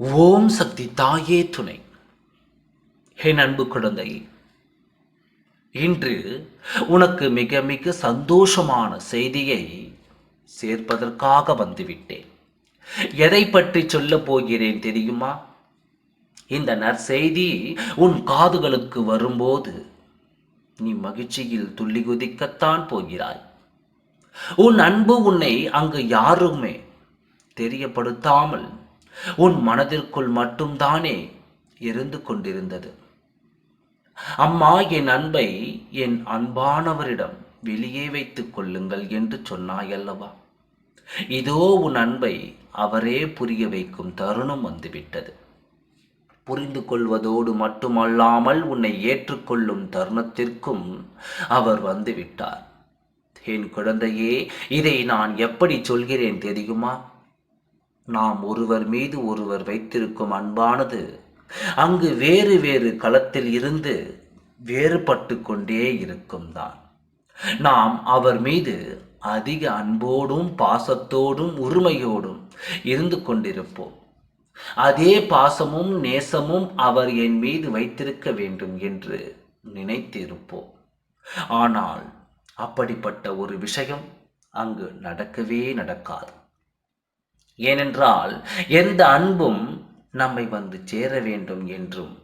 ஓம் சக்தி தாயே துணை. என் அன்பு குழந்தை இன்று உனக்கு மிக மிக சந்தோஷமான செய்தியை சேர்ப்பதற்காக வந்துவிட்டேன். எதை பற்றி சொல்லப் போகிறேன் தெரியுமா? இந்த நற்செய்தி உன் காதுகளுக்கு வரும்போது நீ மகிழ்ச்சியில் துள்ளி குதிக்கத்தான் போகிறாய். உன் அன்பு உன்னை அங்கு யாருமே தெரியப்படுத்தாமல் உன் மனதிற்குள் மட்டும்தானே இருந்து கொண்டிருந்தது. அம்மா என் அன்பை என் அன்பானவரிடம் வெளியே வைத்துக் கொள்ளுங்கள் என்று சொன்னாயல்லவா. இதோ உன் அன்பை அவரே புரிய வைக்கும் தருணம் வந்துவிட்டது. புரிந்து கொள்வதோடு மட்டுமல்லாமல் உன்னை ஏற்றுக்கொள்ளும் தருணத்திற்கும் அவர் வந்துவிட்டார். என் குழந்தையே இதை நான் எப்படி சொல்கிறேன் தெரியுமா? நாம் ஒருவர் மீது ஒருவர் வைத்திருக்கும் அன்பானது அங்கு வேறு வேறு களத்தில் இருந்து வேறுபட்டு கொண்டே இருக்கும் தான் நாம் அவர் மீது அதிக அன்போடும் பாசத்தோடும் உரிமையோடும் இருந்து கொண்டிருப்போம். அதே பாசமும் நேசமும் அவர் என் மீது வைத்திருக்க வேண்டும் என்று நினைத்திருப்போம். ஆனால் அப்படிப்பட்ட ஒரு விஷயம் அங்கு நடக்கவே நடக்காது. ஏனென்றால் எந்த அன்பும் நம்மை வந்து சேர வேண்டும் என்றும்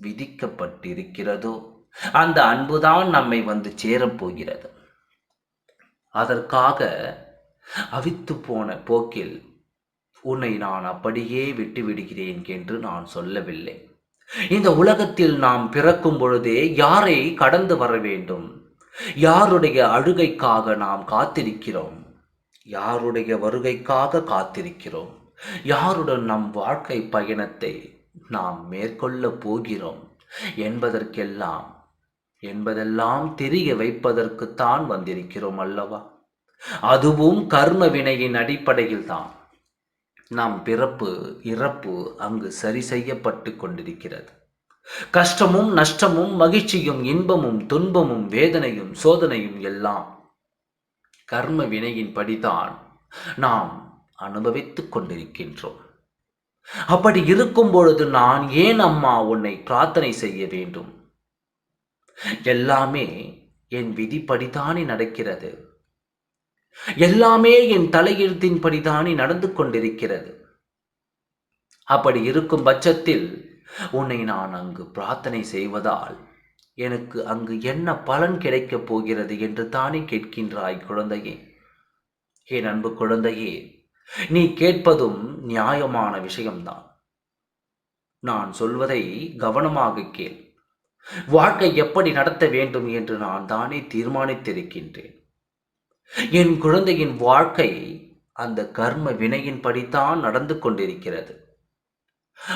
விதிக்கப்பட்டிருக்கிறதோ அந்த அன்புதான் நம்மை வந்து சேரப்போகிறது அதற்காக அவித்து போன போக்கில் உன்னை நான் அப்படியே விட்டு விடுகிறேன் என்று நான் சொல்லவில்லை. இந்த உலகத்தில் நாம் பிறக்கும் பொழுதே யாரை கடந்து வர வேண்டும்? யாருடைய அழுகைக்காக நாம் காத்திருக்கிறோம்? யாருடைய வருகைக்காக காத்திருக்கிறோம்? யாருடன் நம் வாழ்க்கை பயணத்தை நாம் மேற்கொள்ள போகிறோம்? என்பதற்கெல்லாம் என்பதெல்லாம் தெரிய வைப்பதற்குத்தான் வந்திருக்கிறோம் அல்லவா? அதுவும் கர்ம வினையின் அடிப்படையில் தான். நம் பிறப்பு இறப்பு அங்கு சரி செய்யப்பட்டு கொண்டிருக்கிறது. கஷ்டமும் நஷ்டமும் மகிழ்ச்சியும் இன்பமும் துன்பமும் வேதனையும் சோதனையும் எல்லாம் கர்ம வினையின்படிதான் நாம் அனுபவித்துக் கொண்டிருக்கின்றோம். அப்படி இருக்கும் பொழுது நான் ஏன் அம்மா உன்னை பிரார்த்தனை செய்ய வேண்டும்? எல்லாமே என் விதிப்படிதானே நடக்கிறது. எல்லாமே என் தலையெழுத்தின்படிதானே நடந்து கொண்டிருக்கிறது. அப்படி இருக்கும் பட்சத்தில் உன்னை நான் அங்கு பிரார்த்தனை செய்வதால் எனக்கு அங்கு என்ன பலன் கிடைக்கப் போகிறது என்று தானே கேட்கின்றாய் குழந்தையே. என் அன்பு குழந்தையே நீ கேட்பதும் நியாயமான விஷயம்தான். நான் சொல்வதை கவனமாக கேள். வாழ்க்கை எப்படி நடத்த வேண்டும் என்று நான் தானே தீர்மானித்திருக்கின்றேன். என் குழந்தையின் வாழ்க்கை அந்த கர்ம வினையின்படித்தான் நடந்து கொண்டிருக்கிறது.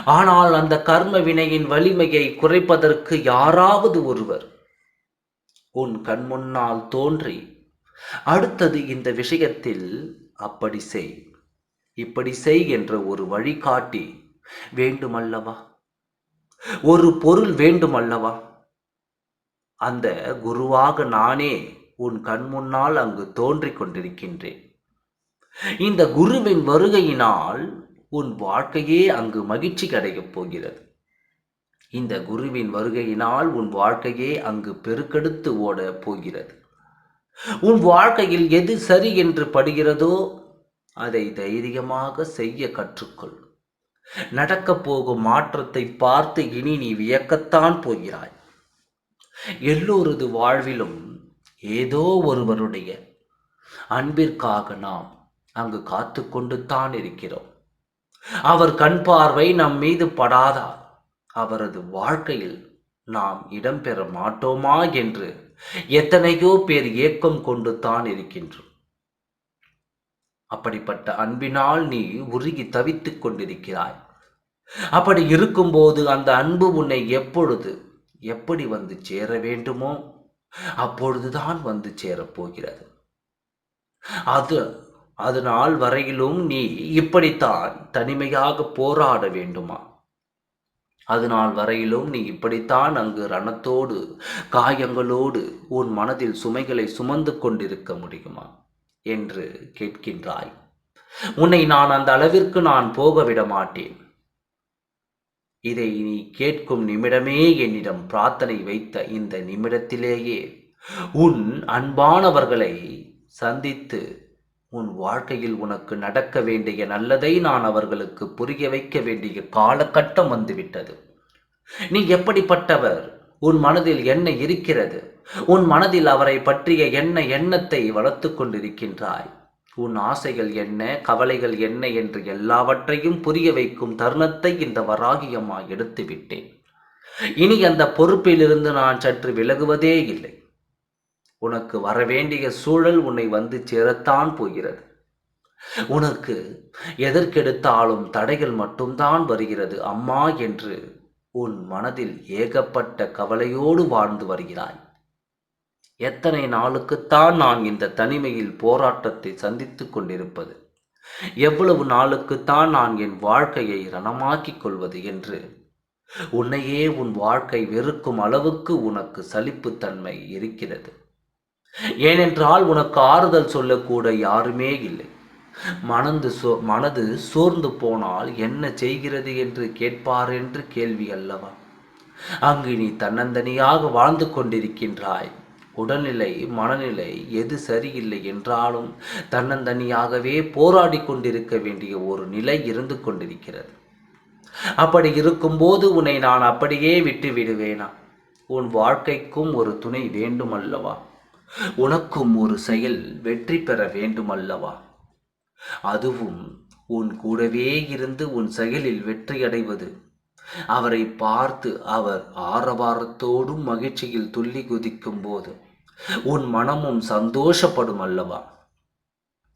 ஆனால் அந்த கர்ம வினையின் வலிமையை குறைப்பதற்கு யாராவது ஒருவர். உன் கண் முன்னால் தோன்றி அடுத்தது இந்த விஷயத்தில் அப்படி செய். இப்படி செய் என்ற ஒரு வழிகாட்டி வேண்டுமல்லவா? ஒரு பொருள் வேண்டுமல்லவா? அந்த குருவாக நானே உன் கண் முன்னால் அங்கு தோன்றிக் கொண்டிருக்கின்றேன். இந்த குருவின் வருகையினால் உன் வாழ்க்கையே அங்கு மகிழ்ச்சி கிடைக்கப் போகிறது. இந்த குருவின் வருகையினால் உன் வாழ்க்கையே அங்கு பெருக்கெடுத்து ஓட போகிறது. உன் வாழ்க்கையில் எது சரி என்று படுகிறதோ அதை தைரியமாக செய்ய கற்றுக்கொள். நடக்கப் போகும் மாற்றத்தை பார்த்து இனி நீ வியக்கத்தான் போகிறாய். எல்லோரது வாழ்விலும் ஏதோ ஒருவருடைய அன்பிற்காக நாம் அங்கு காத்து கொண்டு தான் இருக்கிறோம். அவர் கண் பார்வை நம் மீது படாதா? அவரது வாழ்க்கையில் நாம் இடம்பெற மாட்டோமா என்று எத்தனையோ பேர் ஏக்கம் கொண்டு தான் இருக்கின்றோம். அப்படிப்பட்ட அன்பினால் நீ உருகி தவித்துக் கொண்டிருக்கிறாய். அப்படி இருக்கும்போது அந்த அன்பு உன்னை எப்பொழுது எப்படி வந்து சேர வேண்டுமோ அப்பொழுதுதான் வந்து சேரப்போகிறது அது அது நாள் வரையிலும் நீ இப்படித்தான் தனிமையாக போராட வேண்டுமா? அது நாள் வரையிலும் நீ இப்படித்தான் அங்கு ரணத்தோடு காயங்களோடு உன் மனதில் சுமைகளை சுமந்து கொண்டிருக்க முடியுமா? என்று கேட்கின்றாய். உன்னை நான் அந்த அளவிற்கு நான் போக விட மாட்டேன். இதை நீ கேட்கும் நிமிடமே என்னிடம் பிரார்த்தனை வைத்த இந்த நிமிடத்திலேயே உன் அன்பானவர்களை சந்தித்து உன் வாழ்க்கையில் உனக்கு நடக்க வேண்டிய நல்லதை நான் அவர்களுக்கு புரிய வைக்க வேண்டிய காலகட்டம் வந்துவிட்டது. நீ எப்படிப்பட்டவர்? உன் மனதில் என்ன இருக்கிறது? உன் மனதில் அவரை பற்றிய என்ன எண்ணத்தை வளர்த்து கொண்டிருக்கின்றாய்? உன் ஆசைகள் என்ன கவலைகள் என்ன என்று எல்லாவற்றையும் புரிய வைக்கும் தருணத்தை இந்த வராகியமாய் எடுத்து விட்டேன் இனி அந்த பொறுப்பிலிருந்து நான் சற்று விலகுவதே இல்லை. உனக்கு வரவேண்டிய சூழல் உன்னை வந்து சேரத்தான் போகிறது. உனக்கு எதற்கெடுத்தாலும் தடைகள் மட்டும்தான் வருகிறது. அம்மா என்று உன் மனதில் ஏகப்பட்ட கவலையோடு வாழ்ந்து வருகிறாய். எத்தனை நாளுக்குத்தான் நான் இந்த தனிமையில் போராட்டத்தை சந்தித்துக் கொண்டிருப்பது? எவ்வளவு நாளுக்குத்தான் நான் என் வாழ்க்கையை ரணமாக்கிக் கொள்வது என்று உன்னையே உன் வாழ்க்கை வெறுக்கும் அளவுக்கு உனக்கு சலிப்புத்தன்மை இருக்கிறது. ஏனென்றால் உனக்கு ஆறுதல் சொல்லக்கூட யாருமே இல்லை. மனது சோ மனது சோர்ந்து போனால் என்ன செய்கிறது என்று கேட்பார் என்று கேள்வி அல்லவா? அங்கு நீ தன்னந்தனியாக வாழ்ந்து கொண்டிருக்கின்றாய். உடல்நிலை மனநிலை எது சரியில்லை என்றாலும் தன்னந்தனியாகவே போராடி கொண்டிருக்க வேண்டிய ஒரு நிலை இருந்து கொண்டிருக்கிறது. அப்படி இருக்கும்போது உன்னை நான் அப்படியே விட்டு விடுவேனா உன் வாழ்க்கைக்கும் ஒரு துணை வேண்டும் அல்லவா உனக்கும் ஒரு செயல் வெற்றி பெற வேண்டுமல்லவா? அதுவும் உன் கூடவே இருந்து உன் செயலில் வெற்றியடைவது அவரை பார்த்து அவர் ஆரவாரத்தோடும் மகிழ்ச்சியில் துள்ளி குதிக்கும் போது உன் மனமும் சந்தோஷப்படும் அல்லவா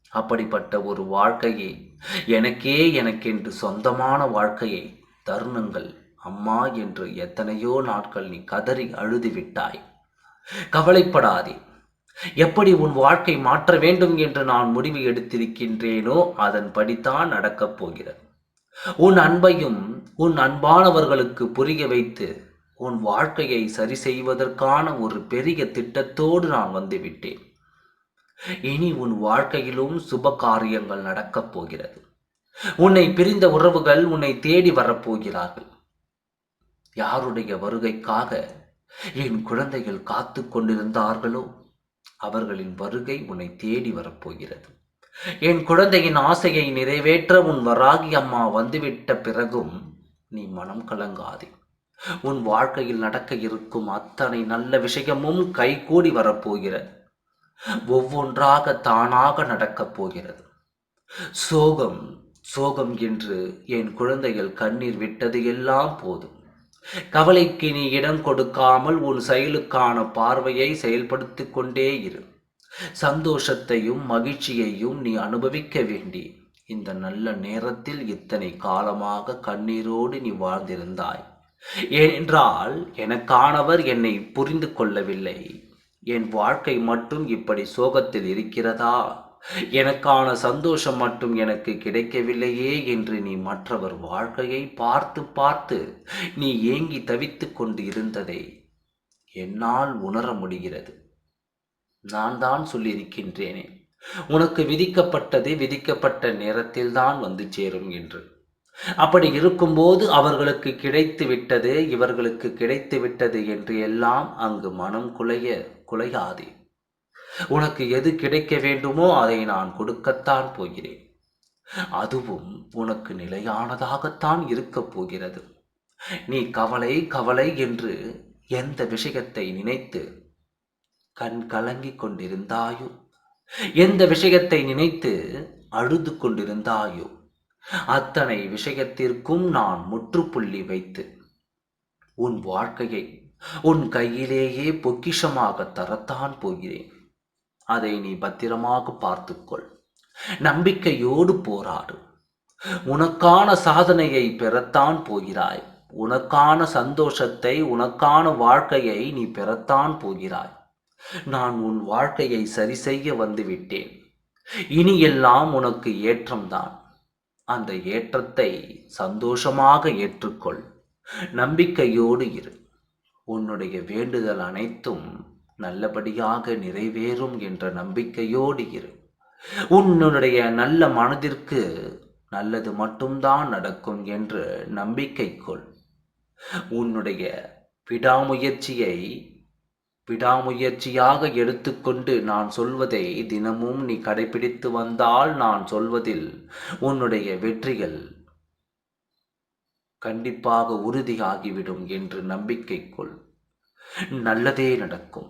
அப்படிப்பட்ட ஒரு வாழ்க்கையை எனக்கே எனக்கென்று சொந்தமான வாழ்க்கையை தருணங்கள். அம்மா என்று எத்தனையோ நாட்கள் நீ கதறி அழுது விட்டாய் கவலைப்படாதே. எப்படி உன் வாழ்க்கை மாற்ற வேண்டும் என்று நான் முடிவு எடுத்திருக்கின்றேனோ அதன்படித்தான் நடக்கப் போகிறது. உன் அன்பையும் உன் அன்பானவர்களுக்கு புரிய வைத்து உன் வாழ்க்கையை சரி செய்வதற்கான ஒரு பெரிய திட்டத்தோடு நான் வந்துவிட்டேன் இனி உன் வாழ்க்கையிலும் சுப காரியங்கள் நடக்கப் போகிறது. உன்னை பிரிந்த உறவுகள் உன்னை தேடி வரப்போகிறார்கள். யாருடைய வருகைக்காக என் குழந்தைகள் காத்து கொண்டிருந்தார்களோ? அவர்களின் வருகை உன்னை தேடி வரப்போகிறது. என் குழந்தையின் ஆசையை நிறைவேற்ற உன் வராகி அம்மா வந்துவிட்ட பிறகும் நீ மனம் கலங்காதே. உன் வாழ்க்கையில் நடக்க இருக்கும் அத்தனை நல்ல விஷயமும் கைகூடி வரப்போகிறது. ஒவ்வொன்றாக தானாக நடக்கப் போகிறது. சோகம் சோகம் என்று என் குழந்தைகள் கண்ணீர் விட்டது எல்லாம் போதும். கவலைக்கு நீ இடம் கொடுக்காமல் உன் செயலுக்கான பார்வையை செயல்படுத்திக் கொண்டே இரு. சந்தோஷத்தையும் மகிழ்ச்சியையும் நீ அனுபவிக்க வேண்டி. இந்த நல்ல நேரத்தில் இத்தனை காலமாக கண்ணீரோடு நீ வாழ்ந்திருந்தாய். ஏனென்றால் எனக்கானவர் என்னை புரிந்து கொள்ளவில்லை. என் வாழ்க்கை மட்டும் இப்படி சோகத்தில் இருக்கிறதா? எனக்கான சந்தோஷம் மட்டும் எனக்கு கிடைக்கவில்லையே என்று நீ மற்றவர் வாழ்க்கையை பார்த்து பார்த்து நீ ஏங்கி தவித்துக் கொண்டு இருந்ததை என்னால் உணர முடிகிறது. நான் தான் சொல்லியிருக்கின்றேனே. உனக்கு விதிக்கப்பட்டது விதிக்கப்பட்ட நேரத்தில் தான் வந்து சேரும் என்று. அப்படி இருக்கும்போது அவர்களுக்கு கிடைத்து விட்டது இவர்களுக்கு கிடைத்து விட்டது என்று எல்லாம் அங்கு மனம் குலைய குலையாதே. உனக்கு எது கிடைக்க வேண்டுமோ அதை நான் கொடுக்கத்தான் போகிறேன். அதுவும் உனக்கு நிலையானதாகத்தான் இருக்கப் போகிறது. நீ கவலை கவலை என்று எந்த விஷயத்தை நினைத்து கண் கலங்கிக் கொண்டிருந்தாயோ? எந்த விஷயத்தை நினைத்து அழுது கொண்டிருந்தாயோ? அத்தனை விஷயத்திற்கும் நான் முற்றுப்புள்ளி வைத்து உன் வாழ்க்கையை உன் கையிலேயே பொக்கிஷமாக தரத்தான் போகிறேன். அதை நீ பத்திரமாக பார்த்துக்கொள். நம்பிக்கையோடு போராடு. உனக்கான சாதனையை பெறத்தான் போகிறாய். உனக்கான சந்தோஷத்தை உனக்கான வாழ்க்கையை நீ பெறத்தான் போகிறாய். நான் உன் வாழ்க்கையை சரி செய்ய வந்துவிட்டேன். இனி எல்லாம் உனக்கு ஏற்றம்தான். அந்த ஏற்றத்தை சந்தோஷமாக ஏற்றுக்கொள். நம்பிக்கையோடு இரு. உன்னுடைய வேண்டுதல் அனைத்தும் நல்லபடியாக நிறைவேறும் என்ற நம்பிக்கையோடு இரு. உன்னுடைய நல்ல மனதிற்கு நல்லது மட்டும்தான் நடக்கும் என்று நம்பிக்கை கொள். உன்னுடைய விடாமுயற்சியை விடாமுயற்சியாக எடுத்துக்கொண்டு நான் சொல்வதை தினமும் நீ கடைபிடித்து வந்தால் நான் சொல்வதில் உன்னுடைய வெற்றிகள் கண்டிப்பாக உறுதியாகிவிடும் என்று நம்பிக்கை கொள். நல்லதே நடக்கும்.